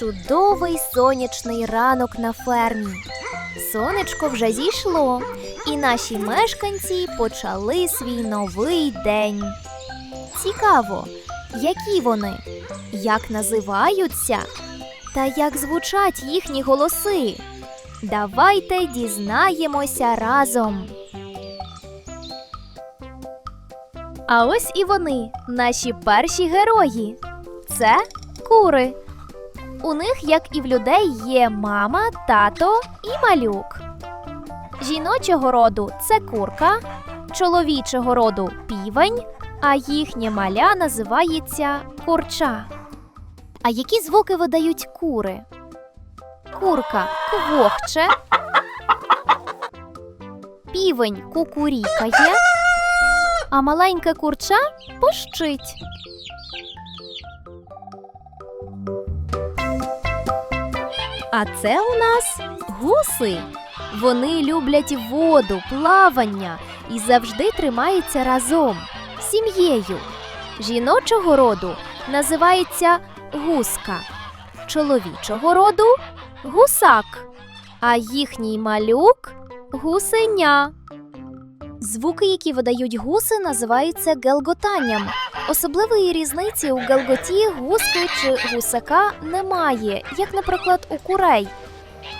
чудовий сонячний ранок на фермі. Сонечко вже зійшло, і наші мешканці почали свій новий день. Цікаво, які вони, як називаються та як звучать їхні голоси. Давайте дізнаємося разом. А ось і вони, наші перші герої. Це кури. У них, як і в людей, є мама, тато і малюк. Жіночого роду це курка, чоловічого роду півень, а їхнє маля називається курча. А які звуки видають кури? Курка квохче, півень кукурікає, а маленьке курча пощить. А це у нас гуси. Вони люблять воду, плавання і завжди тримаються разом сім'єю. Жіночого роду називається гуска, чоловічого роду гусак, а їхній малюк гусеня. Звуки, які видають гуси, називаються гелготанням. Особливої різниці у гелготі гуски чи гусака немає, як, наприклад, у курей.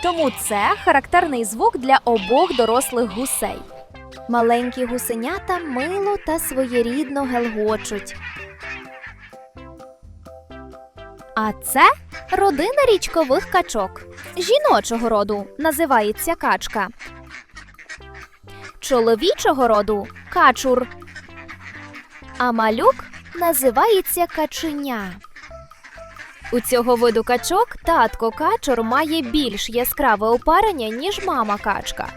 Тому це характерний звук для обох дорослих гусей. Маленькі гусенята мило та своєрідно гелгочуть. А це родина річкових качок. Жіночого роду називається качка. Чоловічого роду качур. А малюк називається каченя. У цього виду качок татко качур має більш яскраве опарення, ніж мама качка.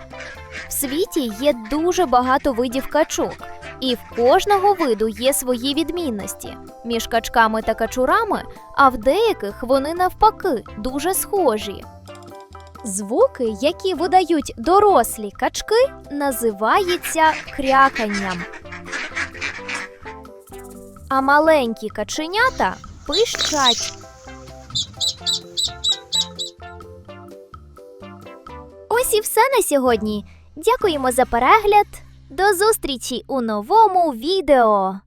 В світі є дуже багато видів качок, і в кожного виду є свої відмінності між качками та качурами, а в деяких вони навпаки дуже схожі. Звуки, які видають дорослі качки, називаються кряканням. А маленькі каченята пищать. Ось і все на сьогодні. Дякуємо за перегляд. До зустрічі у новому відео.